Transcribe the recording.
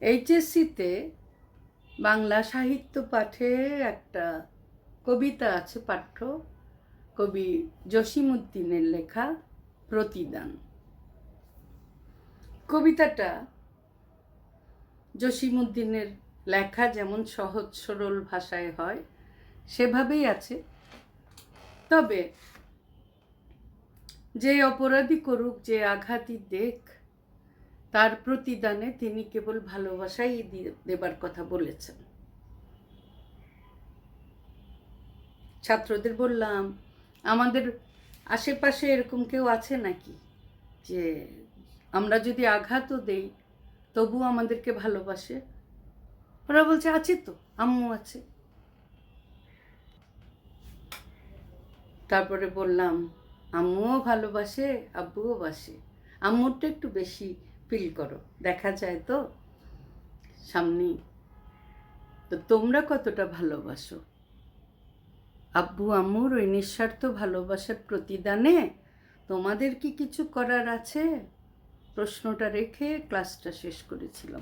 এইচএসসিতে বাংলা সাহিত্য পাঠে একটা কবিতা আছে, পাঠ্য। কবি জসিমুদ্দিনের লেখা প্রতিদান। কবিতাটা জসিমুদ্দিনের লেখা যেমন সহজ সরল ভাষায় হয়, সেভাবেই আছে। তবে যে অপরাধী করুক, যে আঘাতই দেখ তার প্রতিদানে তিনি কেবল ভালোবাসাই দেবার কথা বলেছেন। ছাত্রদের বললাম, আমাদের আশেপাশে এরকম কেউ আছে নাকি? যে আমরা যদি আঘাতও দেই তবু আমাদেরকে ভালোবাসে? ওরা বলছে, আছে তো, আম্মু আছে। তারপরে বললাম, আম্মুও ভালোবাসে, আব্বুও বাসে। আম্মুরটা একটু বেশি ফিল করো। দেখা যায় তো? সামনেই। তো তোমরা কতটা ভালোবাসো? আব্বু, আম্মুর ওই নিঃস্বার্থ ভালোবাসার প্রতিদানে তোমাদের কি কিছু করার আছে? প্রশ্নটা রেখে ক্লাসটা শেষ করেছিলাম।